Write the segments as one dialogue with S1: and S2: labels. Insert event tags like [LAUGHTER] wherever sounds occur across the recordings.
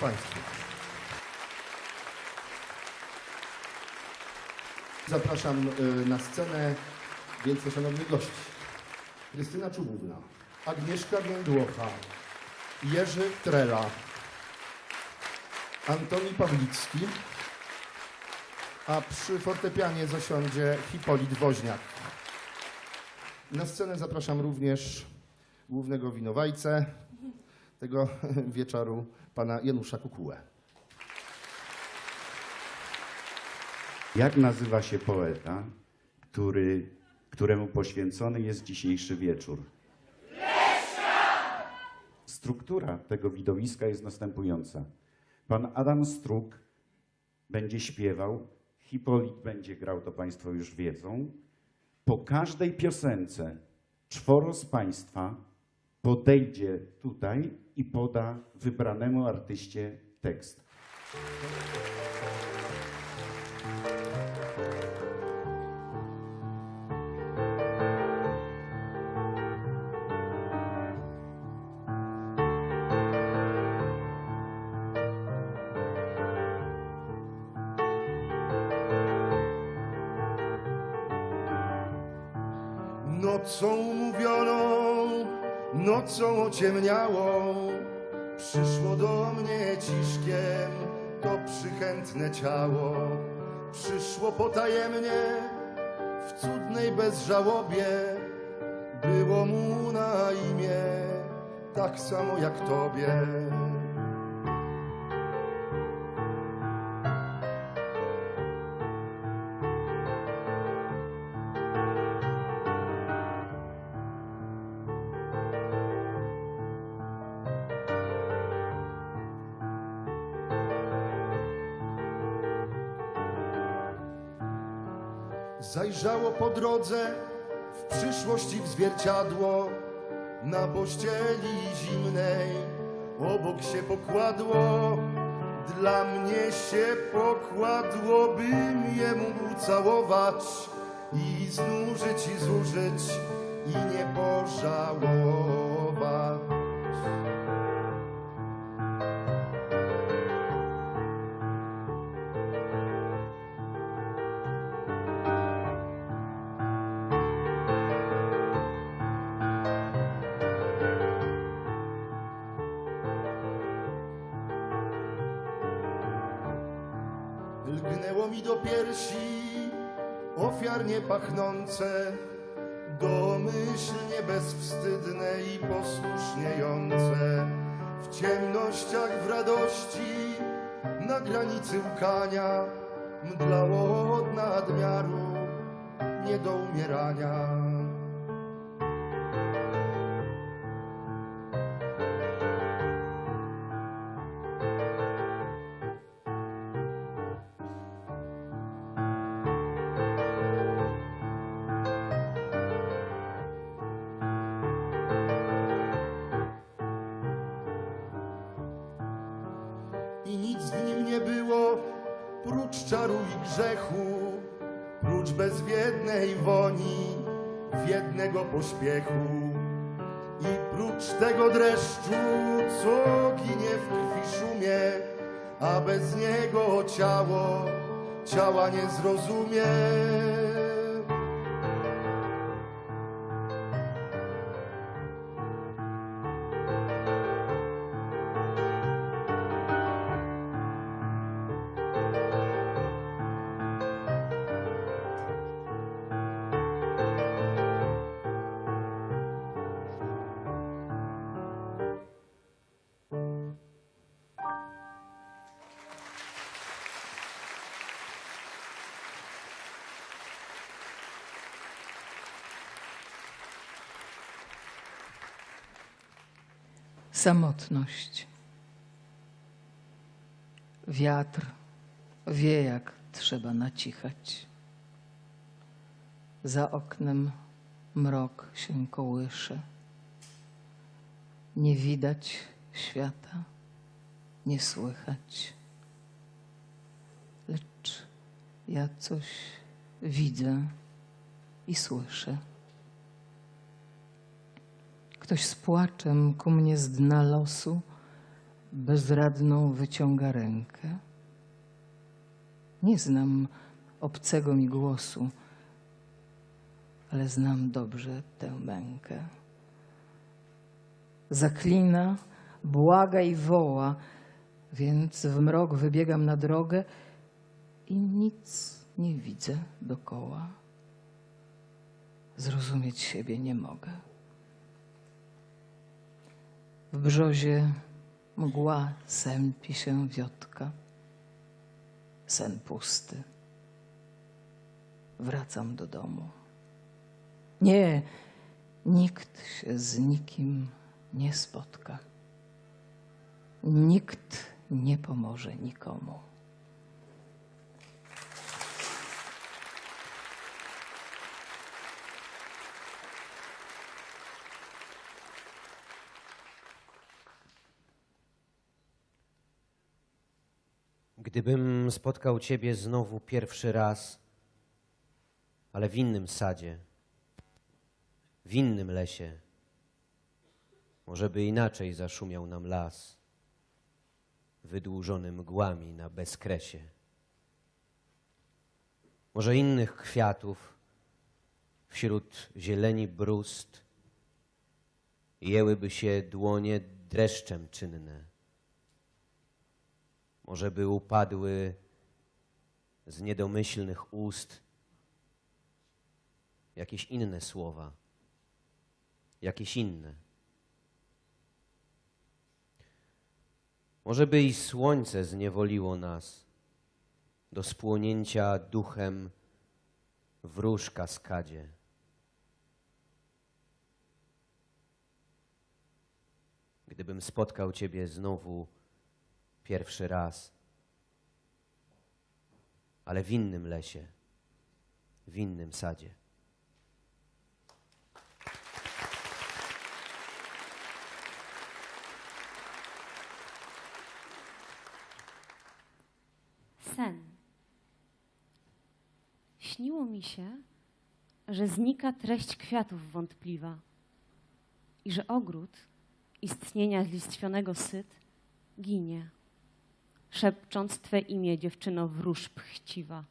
S1: Państwu. Zapraszam y, na scenę wielce szanownych gości. Krystyna Czubówna, Agnieszka Więdłocha, Jerzy Trela, Antoni Pawlicki, a przy fortepianie zasiądzie Hipolit Woźniak. Na scenę zapraszam również głównego winowajcę tego [LAUGHS] wieczoru, pana Janusza Kukułę.
S2: Jak nazywa się poeta, który, któremu poświęcony jest dzisiejszy wieczór? Struktura tego widowiska jest następująca. Pan Adam Struk będzie śpiewał, Hipolit będzie grał, to Państwo już wiedzą. Po każdej piosence czworo z Państwa podejdzie tutaj i poda wybranemu artyście tekst.
S1: Nocą mówioną, nocą ociemniałą, przyszło do mnie ciszkiem to przychętne ciało. Przyszło potajemnie, w cudnej bezżałobie, było mu na imię, tak samo jak tobie. Zajrzało po drodze w przyszłości w zwierciadło, na pościeli zimnej obok się pokładło. Dla mnie się pokładło, bym je mógł całować i znużyć i zużyć i nie pożałować. Pachnące, domyślnie bezwstydne i posłuszniejące. W ciemnościach, w radości, na granicy łkania, mdlało od nadmiaru, nie do umierania. Tego dreszczu, co ginie w krwi szumie, a bez niego ciało, ciała nie zrozumie.
S3: Samotność. Wiatr wie, jak trzeba nacichać. Za oknem mrok się kołysze. Nie widać świata, nie słychać. Lecz ja coś widzę i słyszę. Ktoś z płaczem ku mnie z dna losu bezradną wyciąga rękę. Nie znam obcego mi głosu, ale znam dobrze tę mękę. Zaklina, błaga i woła, więc w mrok wybiegam na drogę i nic nie widzę dokoła. Zrozumieć siebie nie mogę. W brzozie mgła sępi się wiotka. Sen pusty. Wracam do domu. Nie, nikt się z nikim nie spotka. Nikt nie pomoże nikomu.
S4: Gdybym spotkał Ciebie znowu pierwszy raz, ale w innym sadzie, w innym lesie, może by inaczej zaszumiał nam las, wydłużony mgłami na bezkresie. Może innych kwiatów wśród zieleni brust jęłyby się dłonie dreszczem czynne może by upadły z niedomyślnych ust jakieś inne słowa, jakieś inne. Może by i słońce zniewoliło nas do spłonięcia duchem w róż kaskadzie. Gdybym spotkał Ciebie znowu pierwszy raz, ale w innym lesie, w innym sadzie.
S5: Sen. Śniło mi się, że znika treść kwiatów wątpliwa i że ogród istnienia zlistwionego syt ginie, szepcząc Twe imię, dziewczyno wróżb chciwa,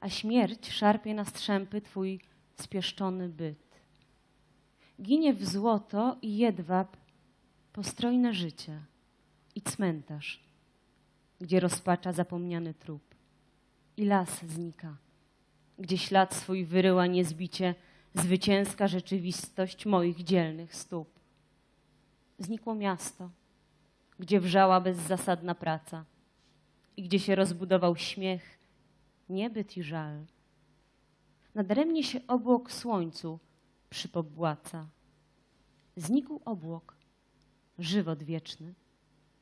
S5: a śmierć szarpie na strzępy Twój spieszczony byt. Ginie w złoto i jedwab postrojne życie i cmentarz, gdzie rozpacza zapomniany trup. I las znika, gdzie ślad swój wyryła niezbicie zwycięska rzeczywistość moich dzielnych stóp. Znikło miasto, gdzie wrzała bezzasadna praca i gdzie się rozbudował śmiech, niebyt i żal. Nadaremnie się obłok słońcu przypobłaca. Znikł obłok, żywot wieczny,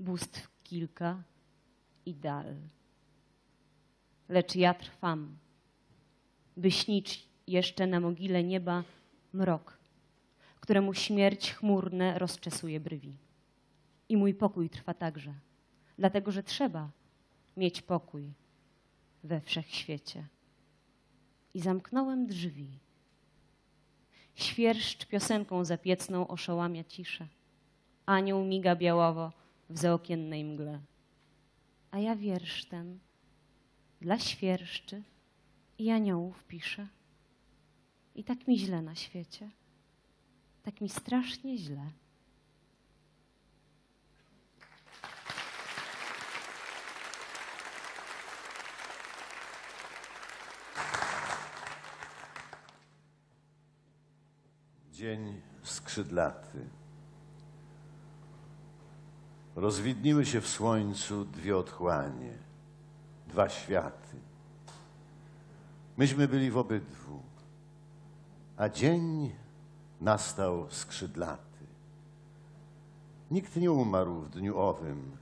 S5: bóstw kilka i dal. Lecz ja trwam, by śnić jeszcze na mogile nieba mrok, któremu śmierć chmurne rozczesuje brwi. I mój pokój trwa także, dlatego że trzeba mieć pokój we wszechświecie. I zamknąłem drzwi. Świerszcz piosenką zapiecną oszołamia ciszę. Anioł miga białowo w zaokiennej mgle. A ja wiersz ten dla świerszczy i aniołów piszę. I tak mi źle na świecie. Tak mi strasznie źle.
S6: Dzień skrzydlaty. Rozwidniły się w słońcu dwie otchłanie, dwa światy. Myśmy byli w obydwu, a dzień nastał skrzydlaty. Nikt nie umarł w dniu owym,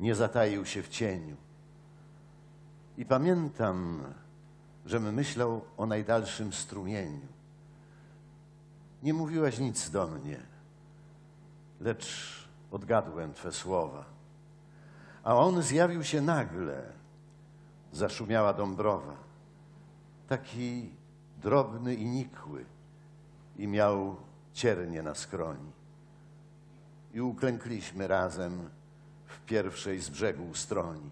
S6: nie zataił się w cieniu. I pamiętam, żem myślał o najdalszym strumieniu. Nie mówiłaś nic do mnie, lecz odgadłem Twe słowa. A on zjawił się nagle, zaszumiała dąbrowa. Taki drobny i nikły i miał ciernie na skroni. I uklękliśmy razem pierwszej z brzegu ustroni,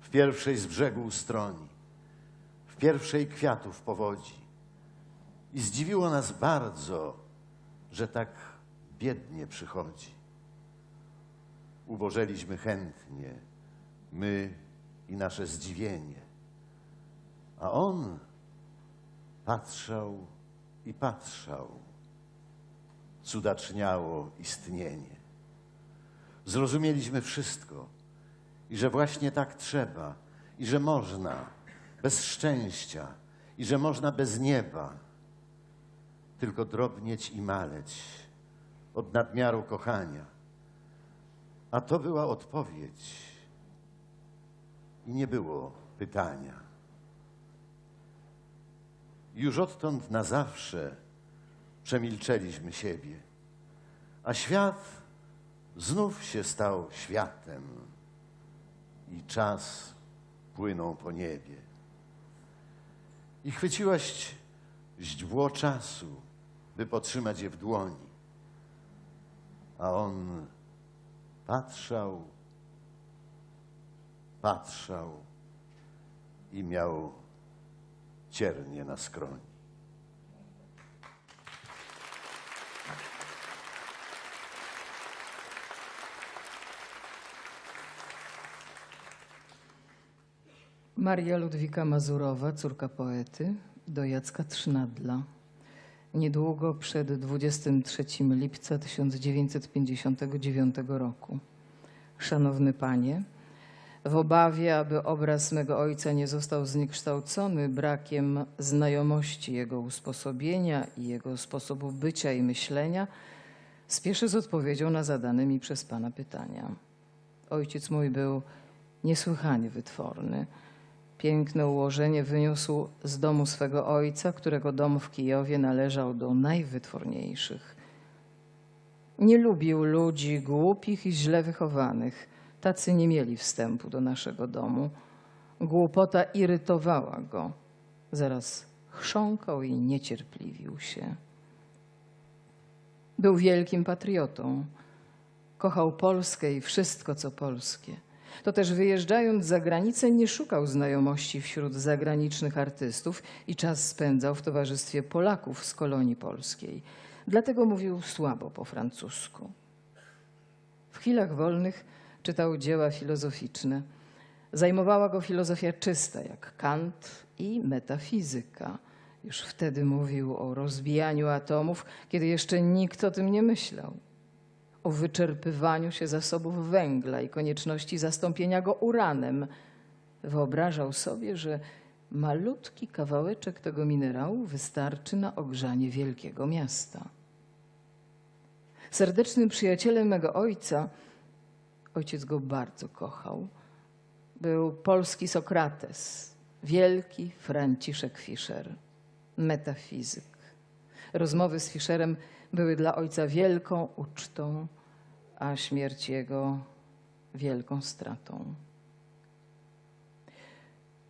S6: w pierwszej z brzegu ustroni, w pierwszej kwiatów powodzi. I zdziwiło nas bardzo, że tak biednie przychodzi. Ubożeliśmy chętnie, my i nasze zdziwienie. A on patrzał i patrzał. Cudaczniało istnienie. Zrozumieliśmy wszystko i że właśnie tak trzeba, i że można bez szczęścia, i że można bez nieba, tylko drobnieć i maleć od nadmiaru kochania. A to była odpowiedź i nie było pytania. Już odtąd na zawsze przemilczeliśmy siebie, a świat znów się stał światem i czas płynął po niebie. I chwyciłaś źdźbło czasu, by potrzymać je w dłoni, a on patrzał, patrzał i miał ciernie na skroni.
S3: Maria Ludwika Mazurowa, córka poety, do Jacka Trzynadla. Niedługo przed 23 lipca 1959 roku. Szanowny Panie, w obawie, aby obraz mego ojca nie został zniekształcony brakiem znajomości jego usposobienia i jego sposobu bycia i myślenia, spieszę z odpowiedzią na zadane mi przez Pana pytania. Ojciec mój był niesłychanie wytworny. Piękne ułożenie wyniósł z domu swego ojca, którego dom w Kijowie należał do najwytworniejszych. Nie lubił ludzi głupich i źle wychowanych. Tacy nie mieli wstępu do naszego domu. Głupota irytowała go. Zaraz chrząkał i niecierpliwił się. Był wielkim patriotą. Kochał Polskę i wszystko, co polskie. To też wyjeżdżając za granicę nie szukał znajomości wśród zagranicznych artystów i czas spędzał w towarzystwie Polaków z kolonii polskiej. Dlatego mówił słabo po francusku. W chwilach wolnych czytał dzieła filozoficzne. Zajmowała go filozofia czysta, jak Kant i metafizyka. Już wtedy mówił o rozbijaniu atomów, kiedy jeszcze nikt o tym nie myślał o wyczerpywaniu się zasobów węgla i konieczności zastąpienia go uranem. Wyobrażał sobie, że malutki kawałeczek tego minerału wystarczy na ogrzanie wielkiego miasta. Serdecznym przyjacielem mego ojca, ojciec go bardzo kochał, był polski Sokrates, wielki Franciszek Fischer, metafizyk. Rozmowy z Fischerem były dla ojca wielką ucztą, a śmierć jego wielką stratą.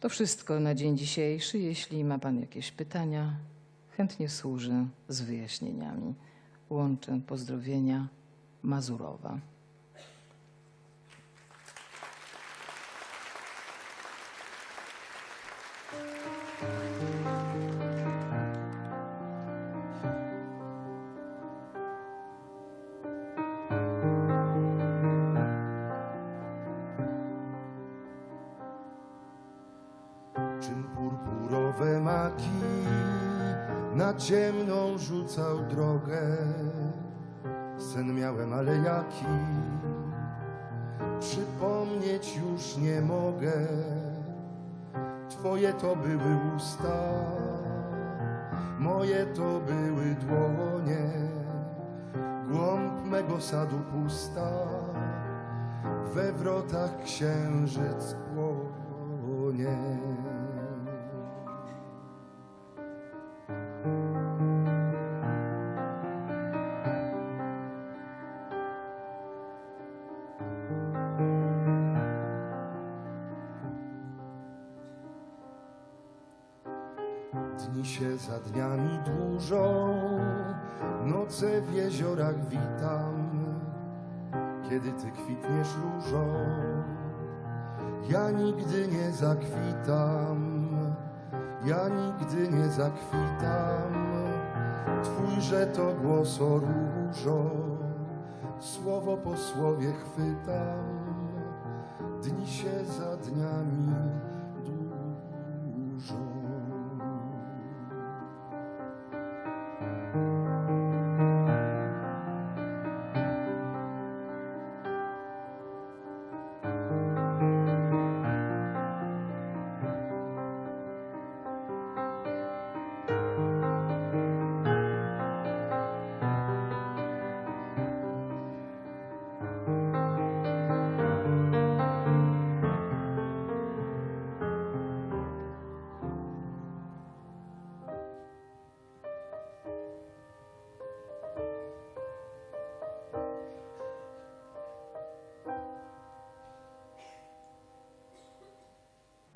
S3: To wszystko na dzień dzisiejszy. Jeśli ma Pan jakieś pytania, chętnie służę z wyjaśnieniami. Łączę pozdrowienia Mazurowa.
S1: Na ciemną rzucał drogę. Sen miałem, ale jaki przypomnieć już nie mogę. Twoje to były usta, moje to były dłonie, głąb mego sadu pusta, we wrotach księżyc się za dniami dłużą, noce w jeziorach witam. kiedy ty kwitniesz różą. Ja nigdy nie zakwitam, ja nigdy nie zakwitam. Twójże to głos o różo, słowo po słowie chwytam. Dni się za dniami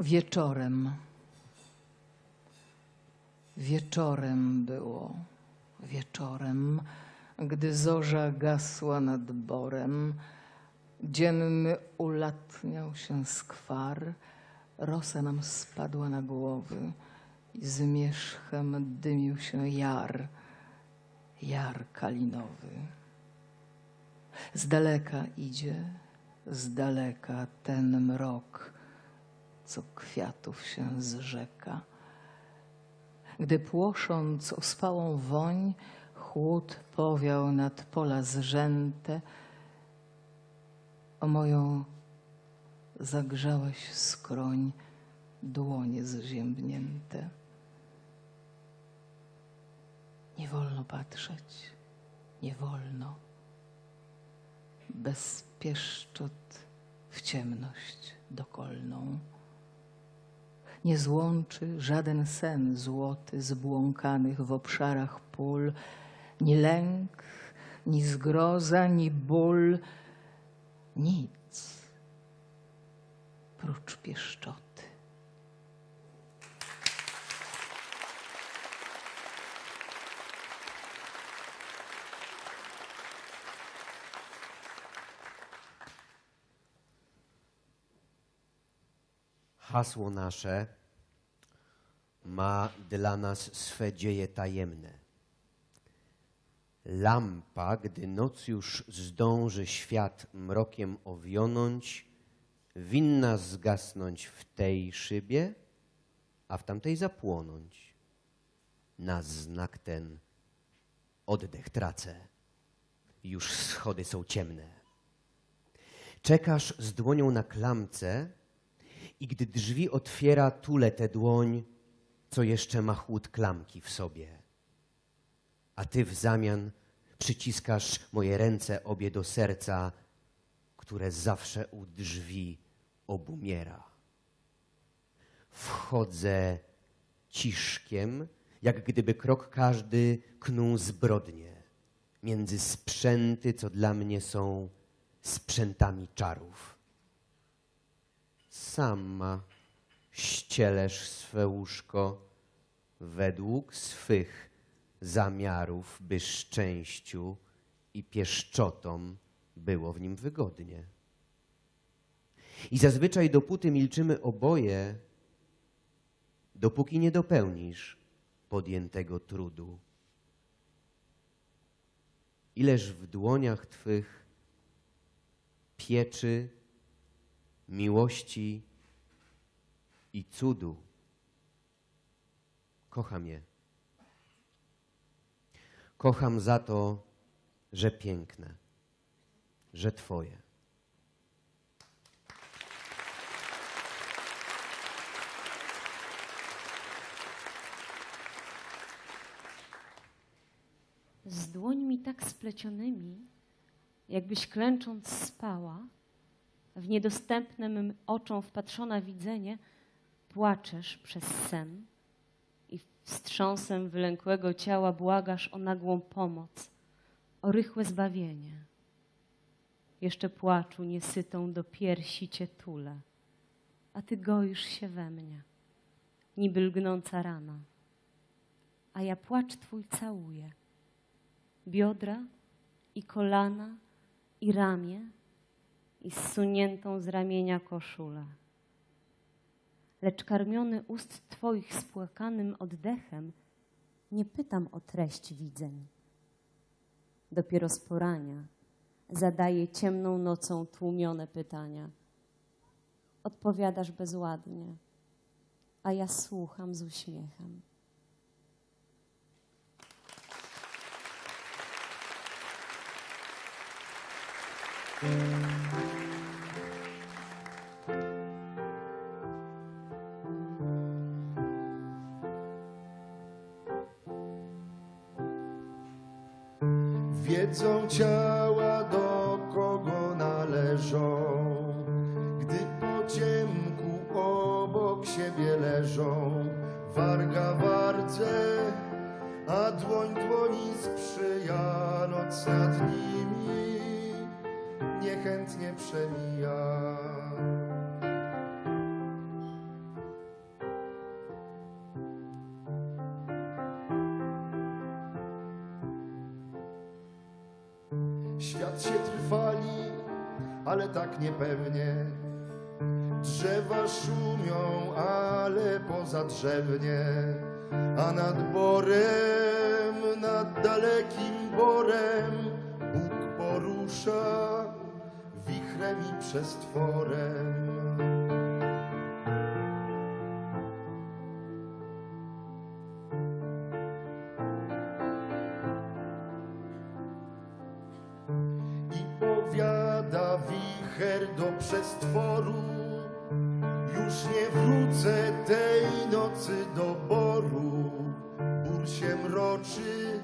S3: Wieczorem. Wieczorem było, wieczorem, gdy zorza gasła nad borem, dzienny ulatniał się skwar, rosa nam spadła na głowy i zmierzchem dymił się jar, jar kalinowy. Z daleka idzie, z daleka ten mrok, co kwiatów się zrzeka. Gdy płosząc ospałą woń, chłód powiał nad pola zrzęte, o moją zagrzałeś skroń dłonie zziębnięte. Nie wolno patrzeć, nie wolno. Bez pieszczot w ciemność dokolną. Nie złączy żaden sen złoty zbłąkanych w obszarach pól, ni lęk, ni zgroza, ni ból, nic prócz pieszczoty.
S4: Hasło nasze ma dla nas swe dzieje tajemne. Lampa, gdy noc już zdąży świat mrokiem owionąć, winna zgasnąć w tej szybie, a w tamtej zapłonąć. Na znak ten oddech tracę. Już schody są ciemne. Czekasz z dłonią na klamce, i gdy drzwi otwiera, tule tę dłoń, co jeszcze ma chłód klamki w sobie. A ty w zamian przyciskasz moje ręce obie do serca, które zawsze u drzwi obumiera. Wchodzę ciszkiem, jak gdyby krok każdy knuł zbrodnie między sprzęty, co dla mnie są sprzętami czarów sama ścielesz swe łóżko według swych zamiarów, by szczęściu i pieszczotom było w nim wygodnie. I zazwyczaj dopóty milczymy oboje, dopóki nie dopełnisz podjętego trudu. Ileż w dłoniach Twych pieczy miłości i cudu. Kocham je. Kocham za to, że piękne, że Twoje.
S5: z dłońmi tak splecionymi, jakbyś klęcząc spała, w niedostępne mym oczom wpatrzona widzenie, płaczesz przez sen i wstrząsem wylękłego ciała błagasz o nagłą pomoc, o rychłe zbawienie. Jeszcze płaczu niesytą do piersi cię tule, a ty goisz się we mnie, niby lgnąca rana. A ja płacz twój całuję, biodra i kolana i ramię, i zsuniętą z ramienia koszulę. Lecz karmiony ust Twoich spłakanym oddechem, nie pytam o treść widzeń. Dopiero z porania zadaję ciemną nocą tłumione pytania. Odpowiadasz bezładnie, a ja słucham z uśmiechem.
S1: Świat się trwali, ale tak niepewnie. Drzewa szumią, ale poza drzewnie, a nad borem, nad dalekim borem Bóg porusza wichrem i przestworem. Się mroczy,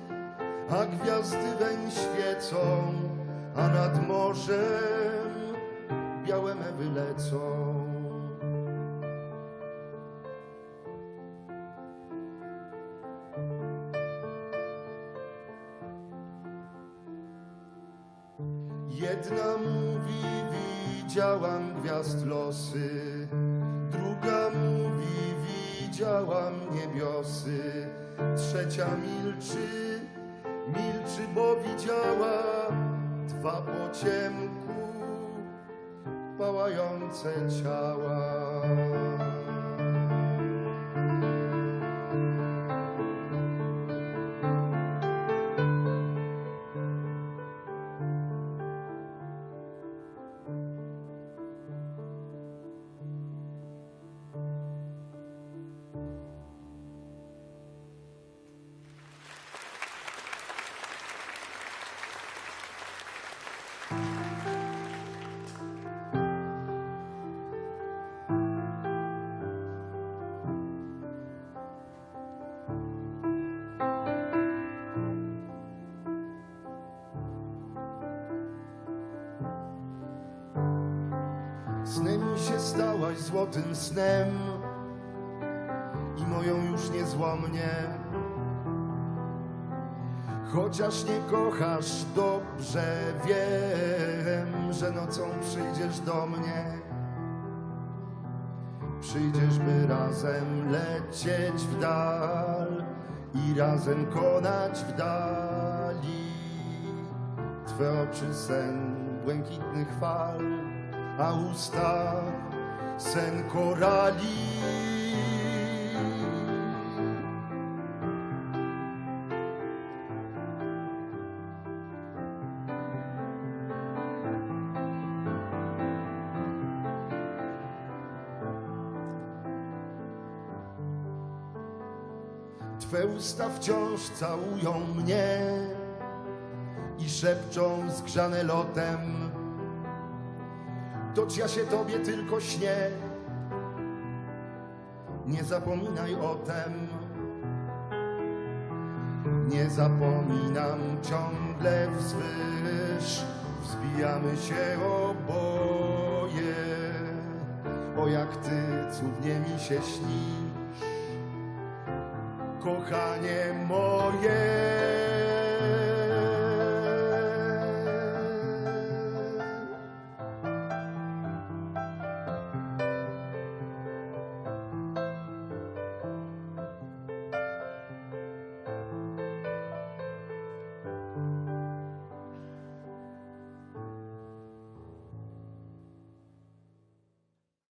S1: a gwiazdy weń świecą, a nad morzem białe mewy lecą. Pałające ciała. Się stałaś złotym snem i moją już niezłomnie. Chociaż nie kochasz dobrze, wiem, że nocą przyjdziesz do mnie. Przyjdziesz, by razem lecieć w dal i razem konać w dali. Twe oczy sen błękitnych fal, a usta sen korali. Twe usta wciąż całują mnie i szepczą zgrzane lotem. Toć ja się tobie tylko śnię. Nie zapominaj o tem. Nie zapominam ciągle wzwyż. Wzbijamy się oboje. O jak ty cudnie mi się śnisz kochanie moje.